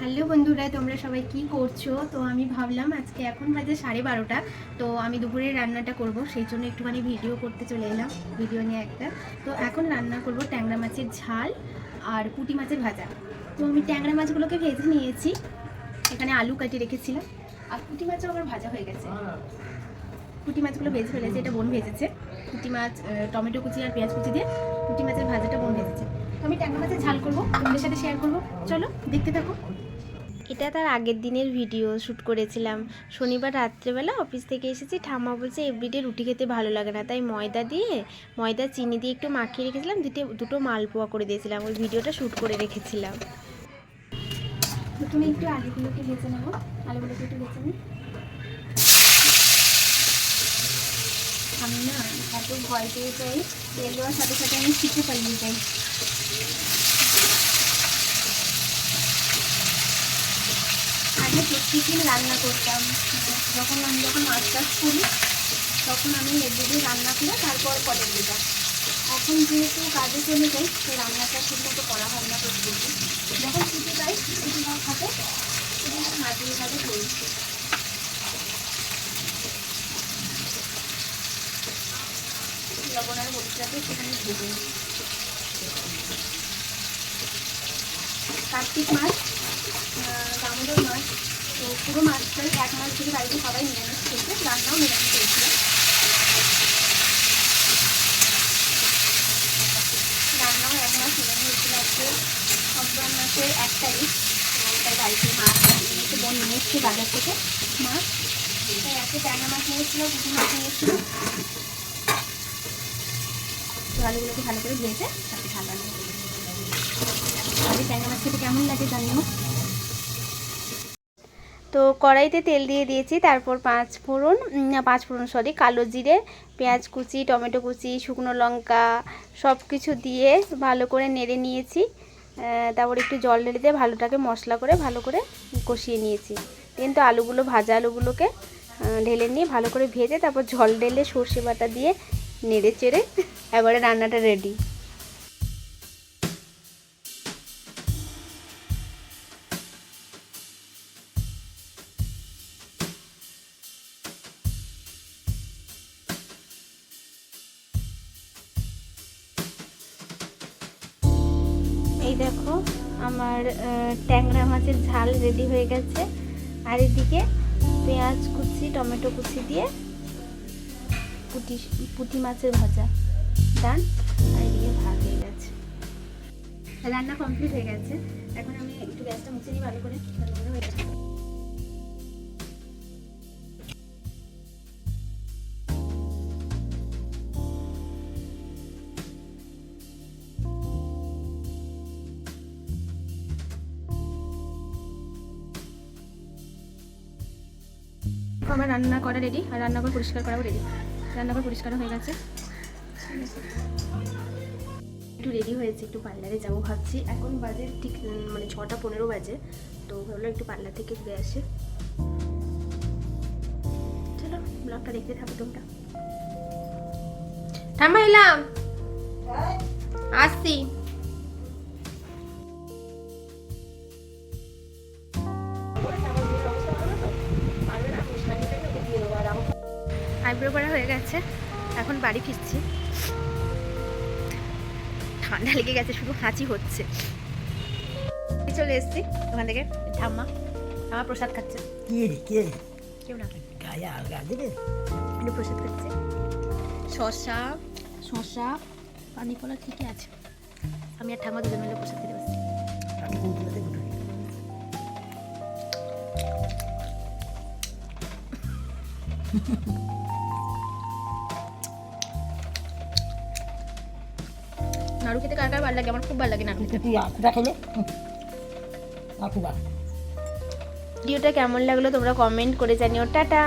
Hello বন্ধুরা, তোমরা সবাই কি করছ? তো আমি ভাবলাম আজকে এখন বাজে সাড়ে বারোটা, তো আমি দুপুরে রান্নাটা করব, সেই জন্য একটুখানি ভিডিও করতে চলে এলাম, ভিডিও নিয়ে একটা। তো এখন রান্না করব ট্যাংরা মাছের ঝাল আর পুঁটি মাছের ভাজা। তো আমি ট্যাংরা মাছগুলোকে ভেজে নিয়েছি, এখানে আলু কাটিয়ে রেখেছিলাম, আর পুঁটি মাছও আমার ভাজা হয়ে গেছে। পুঁটি মাছগুলো ভেজে ফেলেছে, এটা বোন ভেজেছে। পুঁটি মাছ টমেটো কুচি আর পেঁয়াজ কুচি দিয়ে পুঁটি মাছের ভাজাটা বোন ভেজেছে। তো আমি ট্যাংরা মাছের ঝাল করব, তোমাদের সাথে শেয়ার করব। চলো, দেখতে থাকো। এটা তার আগের দিনের ভিডিও শ্যুট করেছিলাম। শনিবার রাত্রেবেলা অফিস থেকে এসেছি, ঠাম্মা বলছে, এভরিডে রুটি খেতে ভালো লাগে না। তাই ময়দা দিয়ে, ময়দা, চিনি দিয়ে একটু মাখিয়ে রেখেছিলাম, দুটো দুটো মালপোয়া করে দিয়েছিলাম। ওই ভিডিওটা শ্যুট করে রেখেছিলাম। প্রথমে একটু আলুগুলোকে ভেজে নেব। আলুগুলোকে একটু নিই। আমি না এত ভয় পেয়ে যাই, তেল দেওয়ার সাথে সাথে আমি শিখে পালিয়ে যাই। আগে প্রত্যেকদিন রান্না করতাম। যখন আমি যখন চাষ করি তখন আমি এদিকে রান্না করে তারপর কলেজ যেতাম এখন যেহেতু কাজে চলে যাই, তো রান্নাটা ঠিক মতো করা হয় না প্রত্যেকদিন। যখন ছুটি পাই সেদিন আমি মাঝে মাঝে করি। লবণ আর হলুদটাকে সেখানে ভেজে নিই। কার্তিক মাছ দামোদর মাছ। তো পুরো মাছটাই এক মাস ধরে বাড়িতে সবাই নিরামিষ খেয়েছে রান্নাও নিরামিষ হয়েছিল। রান্নাও এক মাস নিরামিষ হয়েছিল আজকে। অক্টোবর মাসের এক তারিখ। তাই বাড়িতে মাছ নিয়েছে বোন নিয়ে এসছে বাজার থেকে। মাছ। তাই আজকে ট্যাংরা মাছ নিয়েছিল পুঁটি মাছ নিয়েছিল আলুগুলোকে ভালো করে ভেজে তাকে ঠান্ডা আজকে ট্যাংরা মাছ খেতে কেমন লাগে জানিও? তো কড়াইতে তেল দিয়ে দিয়েছি, তারপর পাঁচ ফোড়ন পাঁচ ফোড়ন সরি কালো জিরে, পেঁয়াজ কুচি, টমেটো কুচি, শুকনো লঙ্কা সব কিছু দিয়ে ভালো করে নেড়ে নিয়েছি। তারপর একটু জল ঢেলে দিয়ে ভালোটাকে মশলা করে ভালো করে কষিয়ে নিয়েছি। কিন্তু আলুগুলো, ভাজা আলুগুলোকে ঢেলে নিয়ে ভালো করে ভেজে তারপর জল ঢেলে সর্ষে বাটা দিয়ে নেড়ে চেড়ে এবারে রান্নাটা রেডি দেখো, আমার ট্যাংরা মাছের ঝাল রেডি হয়ে গেছে। আর এদিকে পেঁয়াজ কুচি, টমেটো কুচি দিয়ে পুটি, পুঁটি মাছের ভাজা। ডান, আর এদিকে ভাত হয়ে গেছে। রান্না কমপ্লিট হয়ে গেছে। এখন আমি একটু গ্যাসটা মুছে নিই ভালো করে। ভালো করে হয়ে গেছে। আমার রান্না করা রেডি আর রান্নাঘর পরিষ্কার করাও রেডি রান্নাঘর পরিষ্কার হয়ে গেছে। একটু রেডি হয়েছে একটু পার্লারে যাব ভাবছি। এখন বাজে ঠিক মানে ছটা পনেরো বাজে তো ভাবলাম একটু পার্লার থেকে ঘুরে আসে। চলো ব্লগটা দেখতে থাকো তোমরা। ঠাম্মা এলাম। আসছি। আইব্রো করা হয়ে গেছে। এখন বাড়ি ফিরছি। ঠান্ডা লেগে গেছে শুধু হাঁচি হচ্ছে। চলে এসেছি ওখান থেকে ঠাম্মা ঠাম্মা প্রসাদ খাচ্ছে। কে রে কে কেউ না। গায়ে দেবে একটু প্রসাদ খাচ্ছে। শসা শসা পানি কলা ঠিকই আছে? আমি আর ঠাম্মা দুজন মিলে প্রসাদ খেতে আমি কোন দিকে নাড়ু খেতে কার কার ভালো লাগে? আমার খুব ভালো লাগে নাড়ু খেতে। তুই আখুটা খেলে আখুটা ভিডিওটা কেমন লাগল তোমরা কমেন্ট করে জানিও। টাটা!